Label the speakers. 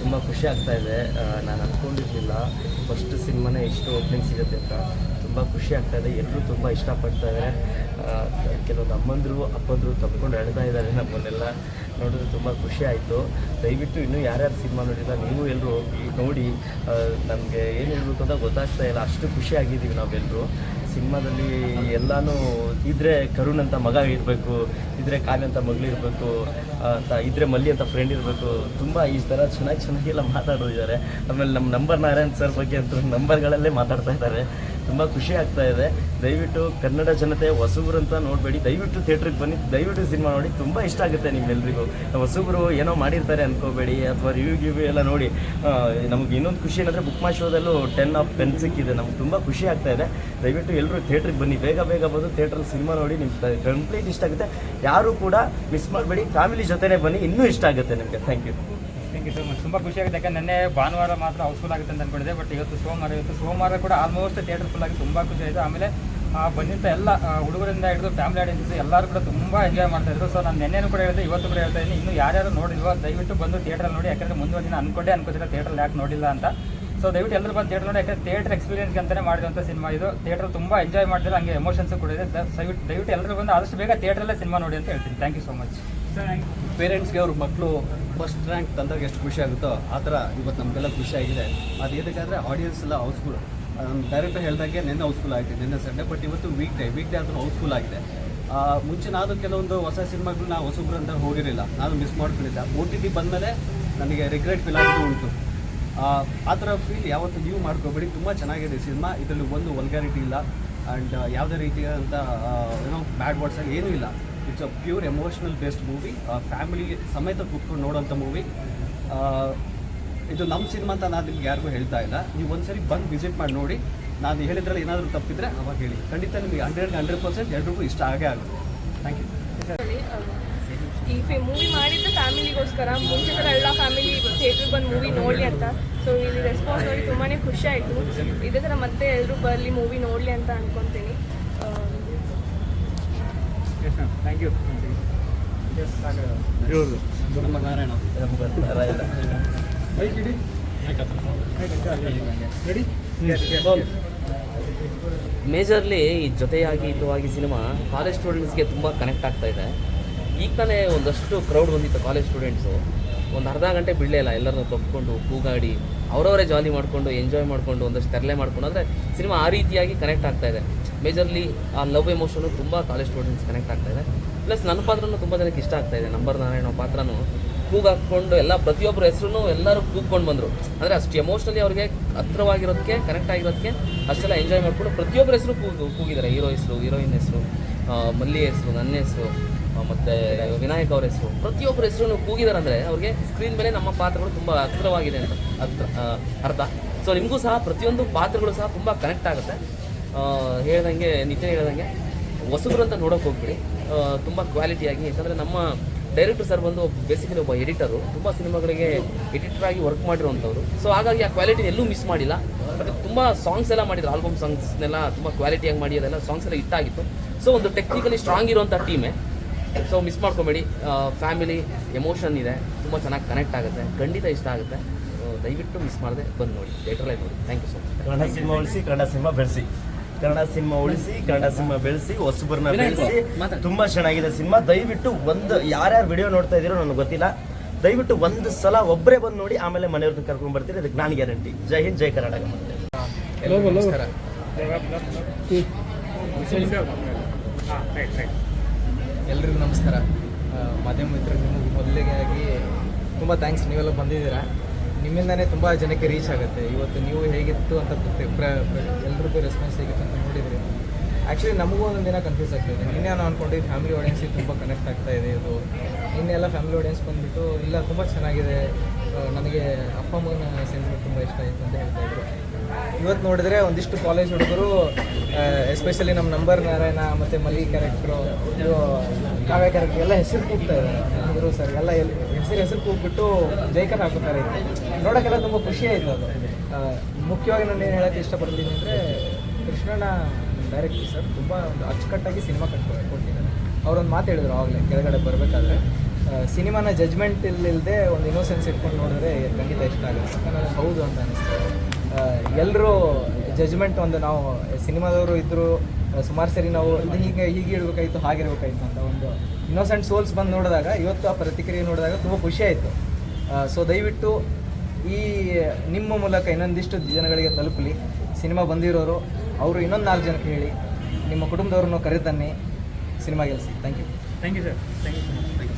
Speaker 1: ತುಂಬ ಖುಷಿ ಆಗ್ತಾ ಇದೆ. ನಾನು ಅಂದ್ಕೊಂಡಿರಲಿಲ್ಲ ಫಸ್ಟ್ ಸಿನಿಮಾನೇ ಇಷ್ಟು ಓಪನಿಂಗ್ ಸಿಗುತ್ತೆ ಅಂತ. ತುಂಬ ಖುಷಿ ಆಗ್ತಾ ಇದೆ. ಎಲ್ಲರೂ ತುಂಬ ಇಷ್ಟಪಡ್ತಾ ಇದ್ದಾರೆ ಕೆಲವೊಂದು ಅಮ್ಮಂದರು, ಅಪ್ಪಂದರು ತಪ್ಕೊಂಡು ಹೇಳ್ತಾ ಇದ್ದಾರೆ ನಮ್ಮನ್ನೆಲ್ಲ. ನೋಡಿದ್ರೆ ತುಂಬ ಖುಷಿ ಆಯಿತು. ದಯವಿಟ್ಟು ಇನ್ನೂ ಯಾರ್ಯಾರು ಸಿನಿಮಾ ನೋಡಿಲ್ಲ, ನೀವು ಎಲ್ಲರೂ ನೋಡಿ. ನಮಗೆ ಏನು ಹೇಳಬೇಕು ಅಂತ ಗೊತ್ತಾಗ್ತಾ ಇಲ್ಲ. ಅಷ್ಟು ಖುಷಿ ಆಗಿದ್ದೀವಿ ನಾವೆಲ್ಲರೂ ಸಿನಿಮಾದಲ್ಲಿ ಎಲ್ಲನೂ ಇದ್ರೆ ಕರುಣ್ ಅಂತ ಮಗ ಇರಬೇಕು, ಇದ್ರೆ ಕಾವ್ಯ ಅಂತ ಮಗಳಿರಬೇಕು ಅಂತ ಇದ್ರೆ ಮಲ್ಲಿ ಅಂತ ಫ್ರೆಂಡ್ ಇರಬೇಕು, ತುಂಬ ಈ ಥರ ಚೆನ್ನಾಗಿ ಚೆನ್ನಾಗಿ ಚೆನ್ನಾಗೆಲ್ಲ ಮಾತಾಡೋದಿದ್ದಾರೆ ಆಮೇಲೆ ನಮ್ಮ ನಂಬರ್ ನಾರಾಯಣ್ ಸರ್ ಬಗ್ಗೆ ಅಂತ ನಂಬರ್ಗಳಲ್ಲೇ ಮಾತಾಡ್ತಾ ಇದ್ದಾರೆ. ತುಂಬ ಖುಷಿ ಆಗ್ತಾ ಇದೆ. ದಯವಿಟ್ಟು ಕನ್ನಡ ಜನತೆ ಹೊಸಬ್ರು ಅಂತ ನೋಡಬೇಡಿ. ದಯವಿಟ್ಟು ಥಿಯೇಟ್ರಿಗೆ ಬನ್ನಿ. ದಯವಿಟ್ಟು ಸಿನಿಮಾ ನೋಡಿ. ತುಂಬ ಇಷ್ಟ ಆಗುತ್ತೆ ನಿಮ್ಮೆಲ್ರಿಗೂ. ಹೊಸಬ್ರು ಏನೋ ಮಾಡಿರ್ತಾರೆ ಅನ್ಕೋಬೇಡಿ. ಅಥವಾ ರಿವ್ಯೂ ಗಿವ್ಯೂ ಎಲ್ಲ ನೋಡಿ. ನಮಗೆ ಇನ್ನೊಂದು ಖುಷಿ ಏನಂದರೆ ಬುಕ್ ಮಾ ಶೋದಲ್ಲೂ ಟೆನ್ ಆಫ್ ಟೆನ್ ಸಿಕ್ಕಿದೆ. ನಮ್ಗೆ ತುಂಬ ಖುಷಿ ಆಗ್ತಾ ಇದೆ. ದಯವಿಟ್ಟು ಎಲ್ಲರೂ ಥಿಯೇಟ್ರಿಗೆ ಬನ್ನಿ. ಬೇಗ ಬೇಗ ಬಂದು ಥಿಯೇಟ್ರಲ್ಲಿ ಸಿನಿಮಾ ನೋಡಿ. ನಿಮ್ಗೆ ಕಂಪ್ಲೀಟ್ ಇಷ್ಟ ಆಗುತ್ತೆ. ಯಾರೂ ಕೂಡ ಮಿಸ್ ಮಾಡಬೇಡಿ. ಫ್ಯಾಮಿಲಿ ಜೊತೆನೇ ಬನ್ನಿ. ಇನ್ನೂ ಇಷ್ಟ ಆಗುತ್ತೆ ನಿಮಗೆ. Thank you
Speaker 2: thank you so ತುಂಬ ಖುಷಿಯಾಗಿದೆ ಯಾಕಂದ್ರೆ ನೆನ್ನೆ ಭಾನುವಾರ ಮಾತ್ರ ಹೌಸ್ಫುಲ್ ಆಗುತ್ತೆ ಅಂತ ಅಂದ್ಕೊಂಡಿದ್ದೆ ಬಟ್ ಇವತ್ತು ಸೋಮವಾರ ಇವತ್ತು ಸೋಮವಾರ ಕೂಡ ಆಲ್ಮೋಸ್ಟ್ ಥಿಯೇಟರ್ ಫುಲ್ ಆಗಿ ತುಂಬ ಖುಷಿ ಆಯಿತು. ಆಮೇಲೆ ಬಂದಿದ್ದ ಎಲ್ಲ ಹುಡುಗರಿಂದ ಹಿಡಿದು ಫ್ಯಾಮಿಲಿ ಆಡಿಯನ್ಸ್ ಎಲ್ಲರೂ ಕೂಡ ತುಂಬ ಎಂಜಾಯ್ ಮಾಡ್ತಾ ಇದ್ರು. ಸೊ ನಾನು ನೆನ್ನೆನೂ ಕೂಡ ಹೇಳಿದೆ, ಇವತ್ತು ಕೂಡ ಹೇಳ್ತಾ ಇದ್ದೀನಿ ಇನ್ನು ಯಾರ್ಯಾರು ನೋಡಿಲ್ವೋ, ದಯವಿಟ್ಟು ಬಂದು ಥಿಯೇಟ್ರಲ್ಲಿ ನೋಡಿ. ಯಾಕಂದರೆ ಮುಂದಿನ ದಿನ ಅನ್ಕೊಂಡೆ ಅನ್ಕೋತಿಲ್ಲ ಥಿಯೇಟ್ರಲ್ಲಿ ಯಾಕೆ ನೋಡಿಲ್ಲ ಅಂತ. ಸೊ ದಯವಿಟ್ಟು ಎಲ್ಲರೂ ಬಂದು ಥಿಯೇಟರ್ ನೋಡಿ. ಯಾಕಂದ್ರೆ ಥಿಯೇಟರ್ ಎಕ್ಸ್ಪೀರಿಯನ್ಸ್ ಅಂತಲೇ ಮಾಡಿದಂಥ ಸಿನಿಮಾ ಇದು. ಥಿಯೇಟರ್ ತುಂಬ ಎಂಜಾಯ್ ಮಾಡಿದ್ರೆ ಹಂಗೆ ಎಮೋಷನ್ಸ್ ಕೂಡ ಇದೆ. ದಯವಿಟ್ಟು ದಯವಿಟ್ಟು ಎಲ್ಲರೂ ಬಂದು ಆದಷ್ಟು ಬೇಗ ಥಿಯೇಟ್ರಲ್ಲೇ ಸಿನಿಮಾ ನೋಡಿ ಅಂತ ಹೇಳ್ತೀನಿ. ಥ್ಯಾಂಕ್ ಯು ಸೊ ಮಚ್
Speaker 3: ಪೇರೆಂಟ್ಸ್ಗೆ ಅವ್ರ ಮಕ್ಕಳು ಫಸ್ಟ್ ರ್ಯಾಂಕ್ ತಂದಾಗ ಎಷ್ಟು ಖುಷಿ ಆಗುತ್ತೋ ಆ ಥರ ಇವತ್ತು ನಮಗೆಲ್ಲ ಖುಷಿ ಆಗಿದೆ. ಅದು ಏನಕ್ಕೆ ಆಡಿಯನ್ಸ್ ಎಲ್ಲ ಹೌಸ್ಫುಲ್ ಡೈರೆಕ್ಟರ್ ಹೇಳ್ದಾಗೆ ನಿನ್ನೆ ಹೌಸ್ಫುಲ್ ಆಗಿದೆ ನಿನ್ನೆ ಸಂಡೆ ಬಟ್ ಇವತ್ತು ವೀಕ್ ಡೇ ವೀಕ್ ಡೇ ಆದರೂ ಹೌಸ್ಫುಲ್ ಆಗಿದೆ. ಮುಂಚೆ ನಾನು ಕೆಲವೊಂದು ಹೊಸ ಸಿನಿಮಾಗಳು ನಾವು ಹೊಸಬ್ರು ಅಂತ ಹೋಗಿರಲಿಲ್ಲ. ನಾನು ಮಿಸ್ ಮಾಡ್ಕೊಂಡಿದ್ದೆ. ಓ ಟಿ ಟಿ ಬಂದಮೇಲೆ ನನಗೆ ರಿಗ್ರೆಟ್ ಫೀಲ್ ಆಗೋದು ಉಂಟು. ಆ, ಆ ಥರ ಫೀಲ್ ಯಾವತ್ತು ನೀವು ಮಾಡ್ಕೋಬೇಡಿ. ತುಂಬ ಚೆನ್ನಾಗಿದೆ ಸಿನಿಮಾ. ಇದರಲ್ಲಿ ಒಂದು ವಲ್ಗಾರಿಟಿ ಇಲ್ಲ. ಆ್ಯಂಡ್ ಯಾವುದೇ ರೀತಿಯಾದಂಥ ಏನೋ ಬ್ಯಾಡ್ ವರ್ಡ್ಸ್ ಏನೂ ಇಲ್ಲ. It's a pure emotional based movie family ಸಮೇತ ಕೂತ್ಕೊಂಡು ನೋಡೋಂಥ ಮೂವಿ ಇದು ನಮ್ಮ ಸಿನಿಮಾ ಅಂತ ನಾನು ನಿಮ್ಗೆ ಯಾರಿಗೂ ಹೇಳ್ತಾ ಇಲ್ಲ. ನೀವು ಒಂದ್ಸರಿ ಬಂದು ವಿಸಿಟ್ ಮಾಡಿ ನೋಡಿ. ನಾನು ಹೇಳಿದ್ರಲ್ಲಿ ಏನಾದರೂ ತಪ್ಪಿದ್ರೆ ಅವಾಗ ಹೇಳಿ. ಖಂಡಿತ ನಿಮಗೆ ಹಂಡ್ರೆಡ್ ಹಂಡ್ರೆಡ್ ಪರ್ಸೆಂಟ್ ಎಲ್ರಿಗೂ ಇಷ್ಟ ಆಗೇ ಆಗುತ್ತೆ. ಥ್ಯಾಂಕ್ ಯು
Speaker 4: ಈ ಫಿ ಮೂವಿ ಮಾಡಿದ್ದು ಫ್ಯಾಮಿಲಿಗೋಸ್ಕರ ಮುಂಚೆ ಕಡೆ ಎಲ್ಲ ಫ್ಯಾಮಿಲಿ ಥಿಯೇಟ್ರಿಗೆ ಬಂದು ಮೂವಿ ನೋಡಲಿ ಅಂತ. ಸೊ ಇಲ್ಲಿ ರೆಸ್ಪಾನ್ಸ್ ನೋಡಿ ತುಂಬಾ ಖುಷಿ ಆಯಿತು. ಇದೇ ಥರ ಮತ್ತೆ ಎಲ್ಲರೂ ಬರಲಿ ಮೂವಿ ನೋಡಲಿ ಅಂತ ಅನ್ಕೊತೀನಿ.
Speaker 2: ಥ್ಯಾಂಕ್ ಯು ಎಸ್ ಸಾಕು
Speaker 3: ನಮ್ಮ ನಾರಾಯಣ.
Speaker 2: ರೆಡಿ
Speaker 5: ಮೇಜರ್ಲಿ ಈ ಜೊತೆಯಾಗಿ ಇದುವಾಗಿ ಸಿನಿಮಾ ಕಾಲೇಜ್ ಸ್ಟೂಡೆಂಟ್ಸ್ಗೆ ತುಂಬ ಕನೆಕ್ಟ್ ಆಗ್ತಾ ಇದೆ. ಈಗ ತಾನೇ ಒಂದಷ್ಟು ಕ್ರೌಡ್ ಬಂದಿತ್ತು ಕಾಲೇಜ್ ಸ್ಟೂಡೆಂಟ್ಸು ಒಂದು ಅರ್ಧ ಗಂಟೆ ಬಿಡಲೇ ಇಲ್ಲ. ಎಲ್ಲರನ್ನೂ ತಪ್ಪಿಕೊಂಡು ಕೂಗಾಡಿ ಅವರವರೇ ಜಾಲಿ ಮಾಡಿಕೊಂಡು ಎಂಜಾಯ್ ಮಾಡಿಕೊಂಡು ಒಂದಷ್ಟು ತರಲೆ ಮಾಡ್ಕೊಂಡು. ಅಂದರೆ ಸಿನಿಮಾ ಆ ರೀತಿಯಾಗಿ ಕನೆಕ್ಟ್ ಆಗ್ತಾ ಇದೆ. ಮೇಜರ್ಲಿ ಆ ಲವ್ ಎಮೋಷನು ತುಂಬ ಕಾಲೇಜ್ ಸ್ಟೂಡೆಂಟ್ಸ್ ಕನೆಕ್ಟ್ ಆಗ್ತಾ ಇದೆ. ಪ್ಲಸ್ ನನ್ನ ಪಾತ್ರನೂ ತುಂಬ ಜನಕ್ಕೆ ಇಷ್ಟ ಆಗ್ತಾ ಇದೆ. ನಂಬರ್ ನಾರಾಯಣ ಪಾತ್ರನೂ ಕೂಗ್ ಹಾಕ್ಕೊಂಡು ಎಲ್ಲ ಪ್ರತಿಯೊಬ್ಬರ ಹೆಸರು ಎಲ್ಲರೂ ಕೂಗ್ಕೊಂಡು ಬಂದರು. ಅಂದರೆ ಅಷ್ಟು ಎಮೋಷ್ನಲಿ ಅವ್ರಿಗೆ ಹತ್ರವಾಗಿರೋದಕ್ಕೆ ಕನೆಕ್ಟ್ ಆಗಿರೋದಕ್ಕೆ ಅಷ್ಟೆಲ್ಲ ಎಂಜಾಯ್ ಮಾಡಿಕೊಂಡು ಪ್ರತಿಯೊಬ್ಬರ ಹೆಸರು ಕೂಗು, ಕೂಗಿದ್ದಾರೆ. ಹೀರೋ ಹೆಸರು ಹೀರೋಯಿನ್ ಹೆಸರು ಮಲ್ಲಿ ಹೆಸರು ನನ್ನ ಹೆಸರು ಮತ್ತು ವಿನಾಯಕ್ ಅವ್ರ ಹೆಸರು. ಪ್ರತಿಯೊಬ್ಬರ ಹೆಸರು ಕೂಗಿದ್ದಾರೆ ಅಂದರೆ ಅವ್ರಿಗೆ ಸ್ಕ್ರೀನ್ ಮೇಲೆ ನಮ್ಮ ಪಾತ್ರಗಳು ತುಂಬ ಹತ್ರವಾಗಿದೆ ಅಂತ. ಅರ್ಥ ಸೊ ನಿಮಗೂ ಸಹ ಪ್ರತಿಯೊಂದು ಪಾತ್ರಗಳು ಸಹ ತುಂಬ ಕನೆಕ್ಟ್ ಆಗುತ್ತೆ. ಹೇಳ್ದಂಗೆ, ನಿತ್ಯ ಹೇಳ್ದಂಗೆ, ಹೊಸಬ್ರು ಅಂತ ನೋಡೋಕೆ ಹೋಗ್ಬಿಡಿ. ತುಂಬ ಕ್ವಾಲಿಟಿಯಾಗಿ ಯಾಕಂದರೆ ನಮ್ಮ ಡೈರೆಕ್ಟರ್ ಸರ್ ಬಂದು ಬೇಸಿಕಲಿ ಒಬ್ಬ ಎಡಿಟರು ತುಂಬ ಸಿನಿಮಾಗಳಿಗೆ ಎಡಿಟರ್ ಆಗಿ ವರ್ಕ್ ಮಾಡಿರುವಂಥವ್ರು. ಸೊ ಹಾಗಾಗಿ ಆ ಕ್ವಾಲಿಟಿ ಎಲ್ಲೂ ಮಿಸ್ ಮಾಡಿಲ್ಲ. ಮತ್ತು ತುಂಬ ಸಾಂಗ್ಸ್ ಎಲ್ಲ ಮಾಡಿದ್ರು ಆಲ್ಬಮ್ ಸಾಂಗ್ಸ್ನೆಲ್ಲ ತುಂಬ ಕ್ವಾಲಿಟಿಯಾಗಿ ಮಾಡಿ, ಅದೆಲ್ಲ ಸಾಂಗ್ಸ್ ಎಲ್ಲ ಇಟ್ಟಾಗಿತ್ತು ಸೊ ಒಂದು ಟೆಕ್ನಿಕಲಿ ಸ್ಟ್ರಾಂಗ್ ಇರುವಂಥ ಟೀಮೇ ಸೊ ಮಿಸ್ ಮಾಡ್ಕೊಬೇಡಿ. ಫ್ಯಾಮಿಲಿ ಎಮೋಷನ್ ಇದೆ. ತುಂಬ ಚೆನ್ನಾಗಿ ಕನೆಕ್ಟ್ ಆಗುತ್ತೆ. ಖಂಡಿತ ಇಷ್ಟ ಆಗುತ್ತೆ. ದಯವಿಟ್ಟು ಮಿಸ್ ಮಾಡಿದೆ ಬಂದು ನೋಡಿ ಥಿಯೇಟ್ರಲ್ಲೇ ನೋಡಿ. Thank you so much
Speaker 1: Kannada cinema ಉಳಿಸಿ, ಕನ್ನಡ ಸಿನಿಮಾ ಬೆಳೆಸಿ. ಕನ್ನಡ ಸಿನಿಮಾ ಉಳಿಸಿ ಕನ್ನಡ ಸಿನಿಮಾ ಬೆಳೆಸಿ ಹೊಸಬರನ್ನ ಬೆಳೆಸಿ. ತುಂಬಾ ಚೆನ್ನಾಗಿದೆ ಸಿನಿಮಾ. ದಯವಿಟ್ಟು ಒಂದು ಯಾರ್ಯಾರು ವಿಡಿಯೋ ನೋಡ್ತಾ ಇದೀರೋ ನನಗೆ ಗೊತ್ತಿಲ್ಲ. ದಯವಿಟ್ಟು ಒಂದು ಸಲ ಒಬ್ಬರೇ ಬಂದು ನೋಡಿ ಆಮೇಲೆ ಮನೆಯವ್ರನ್ನ ಕರ್ಕೊಂಡು ಬರ್ತೀರಿ. ಅದಕ್ಕೆ ನಾನು ಗ್ಯಾರಂಟಿ. ಜೈ ಹಿಂದ್ ಜೈ ಕರ್ನಾಟಕ
Speaker 6: ಎಲ್ರಿಗೂ ನಮಸ್ಕಾರ. ಮಾಧ್ಯಮ ಮಿತ್ರರು ನಿಮಗೆ ಮೊದಲಿಗಾಗಿ ತುಂಬ ಥ್ಯಾಂಕ್ಸ್ ನೀವೆಲ್ಲ ಬಂದಿದ್ದೀರಾ? ನಿಮ್ಮಿಂದನೇ ತುಂಬ ಜನಕ್ಕೆ ರೀಚ್ ಆಗುತ್ತೆ. ಇವತ್ತು ನೀವು ಹೇಗಿತ್ತು ಅಂತ ಎಲ್ರಿಗೂ ರೆಸ್ಪಾನ್ಸ್ ಹೇಗಿತ್ತು ಅಂತ ನೋಡಿದ್ರಿ. ಆ್ಯಕ್ಚುಲಿ ನಮಗೂ ಒಂದೊಂದು ದಿನ ಕನ್ಫ್ಯೂಸ್ ಆಗ್ತಾಯಿದೆ ನಿನ್ನೆ ನಾನು ಅಂದ್ಕೊಂಡು ಫ್ಯಾಮಿಲಿ ಆಡಿಯನ್ಸಿಗೆ ತುಂಬ ಕನೆಕ್ಟ್ ಆಗ್ತಾ ಇದೆ ಇದು. ನಿನ್ನೆ ಎಲ್ಲ ಫ್ಯಾಮಿಲಿ ಆಡಿಯನ್ಸ್ ಬಂದುಬಿಟ್ಟು, ಇಲ್ಲ, ತುಂಬ ಚೆನ್ನಾಗಿದೆ. ನನಗೆ ಅಪ್ಪ ಅಮ್ಮನ ಸೆಂಟಿಮೆಂಟ್ ತುಂಬ ಇಷ್ಟ ಆಯಿತು ಅಂತ ಹೇಳ್ತಾ ಇದ್ರು. ಇವತ್ತು ನೋಡಿದ್ರೆ ಒಂದಿಷ್ಟು ಕಾಲೇಜ್ ಹುಡುಗರು ಎಸ್ಪೆಷಲಿ ನಮ್ಮ ನಂಬರ್ ನಾರಾಯಣ ಮತ್ತು ಮಲ್ಲಿ ಕ್ಯಾರೆಕ್ಟ್ರು ಇದು ಕಾವ್ಯ ಕ್ಯಾರೆಕ್ಟರ್ ಎಲ್ಲ ಹೆಸರು ಕೂಗ್ತಾ ಇದ್ದಾರೆ ಸರ್, ಎಲ್ಲ ಹೆಸರು ಹೆಸರು ಕೂಗ್ಬಿಟ್ಟು ಜೈಕರ್ ಹಾಕುತ್ತಾರೆ. ನೋಡೋಕ್ಕೆಲ್ಲ ತುಂಬ ಖುಷಿ ಆಯಿತು ಅದು. ಮುಖ್ಯವಾಗಿ ನಾನು ಏನು ಹೇಳೋಕ್ಕೆ ಇಷ್ಟಪಡ್ತೀನಿ ಅಂದರೆ ಕೃಷ್ಣನ ಡೈರೆಕ್ಟರ್ ಸರ್ ತುಂಬ ಒಂದು ಅಚ್ಚುಕಟ್ಟಾಗಿ ಸಿನಿಮಾ ಕಟ್ಕೊ ಕೊಟ್ಟಿದ್ದಾರೆ. ಅವ್ರೊಂದು ಮಾತು ಹೇಳಿದ್ರು ಆಗಲೇ, ಕೆಳಗಡೆ ಬರಬೇಕಾದ್ರೆ. ಸಿನಿಮಾನ ಜಜ್ಮೆಂಟ್ ಇಲ್ಲದೆ ಒಂದು ಇನ್ನೋಸೆನ್ಸ್ ಇಟ್ಕೊಂಡು ನೋಡಿದ್ರೆ ಖಂಡಿತ ಇಷ್ಟ ಆಗುತ್ತೆ. ಹೌದು ಅಂತ ಅನಿಸ್ತು. ಎಲ್ಲರೂ ಜಜ್ಮೆಂಟ್ ಒಂದು ನಾವು ಸಿನಿಮಾದವರು ಇದ್ದರು ಸುಮಾರು ಸರಿ ನಾವು ಇದು ಹೀಗೆ ಹೀಗೆ ಇಡಬೇಕಾಯ್ತು ಹಾಗಿರ್ಬೇಕಾಯ್ತು ಅಂತ ಒಂದು ಇನ್ನೋಸೆಂಟ್ ಸೋಲ್ಸ್ ಬಂದು ನೋಡಿದಾಗ, ಇವತ್ತು ಆ ಪ್ರತಿಕ್ರಿಯೆ ನೋಡಿದಾಗ ತುಂಬ ಖುಷಿ ಆಯಿತು. ಸೊ ದಯವಿಟ್ಟು ಈ, ನಿಮ್ಮ ಮೂಲಕ ಇನ್ನೊಂದಿಷ್ಟು ಜನಗಳಿಗೆ ತಲುಪಲಿ. ಸಿನಿಮಾ ಬಂದಿರೋರು, ಅವರು ಇನ್ನೊಂದು ನಾಲ್ಕು ಜನಕ್ಕೆ ಹೇಳಿ. ನಿಮ್ಮ ಕುಟುಂಬದವ್ರನ್ನೂ ಕರೆತನ್ನಿ. ಸಿನಿಮಾ ಗೆಲ್ಲಿಸಿ thank you
Speaker 2: thank you sir thank you so much